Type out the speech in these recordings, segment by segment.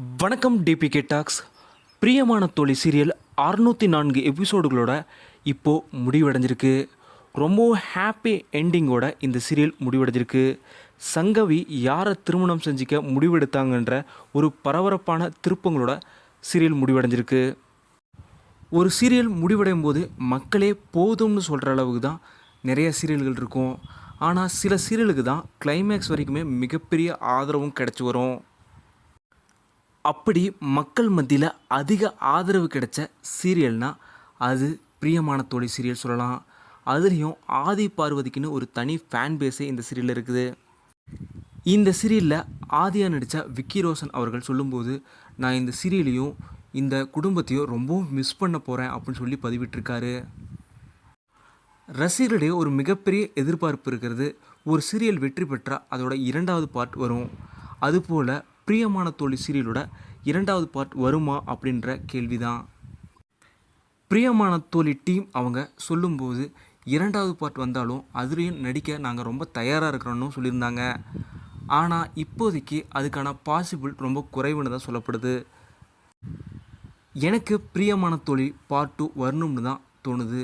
வணக்கம் DPK tax பிரியமான தோழி சீரியல் அறுநூற்றி நான்கு எபிசோடுகளோட இப்போது முடிவடைஞ்சிருக்கு. ரொம்ப ஹாப்பி எண்டிங்கோட இந்த சீரியல் முடிவடைஞ்சிருக்கு. சங்கவி யாரை திருமணம் செஞ்சுக்க முடிவெடுத்தாங்கன்ற ஒரு பரபரப்பான திருப்பங்களோட சீரியல் முடிவடைஞ்சிருக்கு. ஒரு சீரியல் முடிவடையும் போது மக்களே போதும்னு சொல்கிற அளவுக்கு தான் நிறைய சீரியல்கள் இருக்கும். ஆனால் சில சீரியலுக்கு தான் கிளைமேக்ஸ் வரைக்குமே மிகப்பெரிய ஆதரவும் கிடச்சி வரும். அப்படி மக்கள் மத்தியில் அதிக ஆதரவு கிடைச்ச சீரியல்னால் அது பிரியமான தோழி சீரியல் சொல்லலாம். அதுலேயும் ஆதி பார்வதிக்குன்னு ஒரு தனி ஃபேன் பேஸே இந்த சீரியலில் இருக்குது. இந்த சீரியலில் ஆதியாக நடித்த விக்கி ரோஷன் அவர்கள் சொல்லும்போது நான் இந்த சீரியலையும் இந்த குடும்பத்தையும் ரொம்பவும் மிஸ் பண்ண போகிறேன் அப்படின்னு சொல்லி பதிவிட்டிருக்காரு. ரசிகர்களிடையே ஒரு மிகப்பெரிய எதிர்பார்ப்பு இருக்கிறது. ஒரு சீரியல் வெற்றி பெற்றால் அதோட இரண்டாவது பார்ட் வரும். அதுபோல் பிரியமான தோழி சீரியலோட இரண்டாவது பார்ட் வருமா அப்படின்ற கேள்விதான். பிரியமான தோழி டீம் அவங்க சொல்லும்போது இரண்டாவது பார்ட் வந்தாலும் அதுலேயும் நடிக்க நாங்கள் ரொம்ப தயாராக இருக்கிறோன்னு சொல்லியிருந்தாங்க. ஆனால் இப்போதைக்கு அதுக்கான பாசிபிள் ரொம்ப குறைவுன்னு தான் சொல்லப்படுது. எனக்கு பிரியமான தோழி பார்ட் டூ வரணும்னு தான் தோணுது.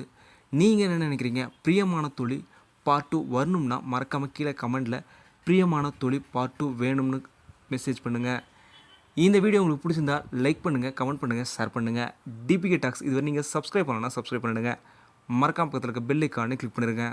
நீங்கள் என்ன நினைக்கிறீங்க? பிரியமான தொழில் பார்ட் டூ வரணும்னா மறக்காமல் கீழே கமெண்டில் பிரியமான தொழில் பார்ட் டூ வேணும்னு மெசேஜ் பண்ணுங்கள் இந்த வீடியோ உங்களுக்கு பிடிச்சிருந்தா லைக் பண்ணுங்கள் கமெண்ட் பண்ணுங்கள் ஷேர் பண்ணுங்கள் டிபிகே டாக்ஸ் இதுவரை நீங்கள் சப்ஸ்கிரைப் பண்ணலன்னா சப்ஸ்கிரைப் பண்ணிடுங்க. மறக்காம பக்கத்தில் இருக்க பெல் ஐக்கானே கிளிக் பண்ணிடுங்க.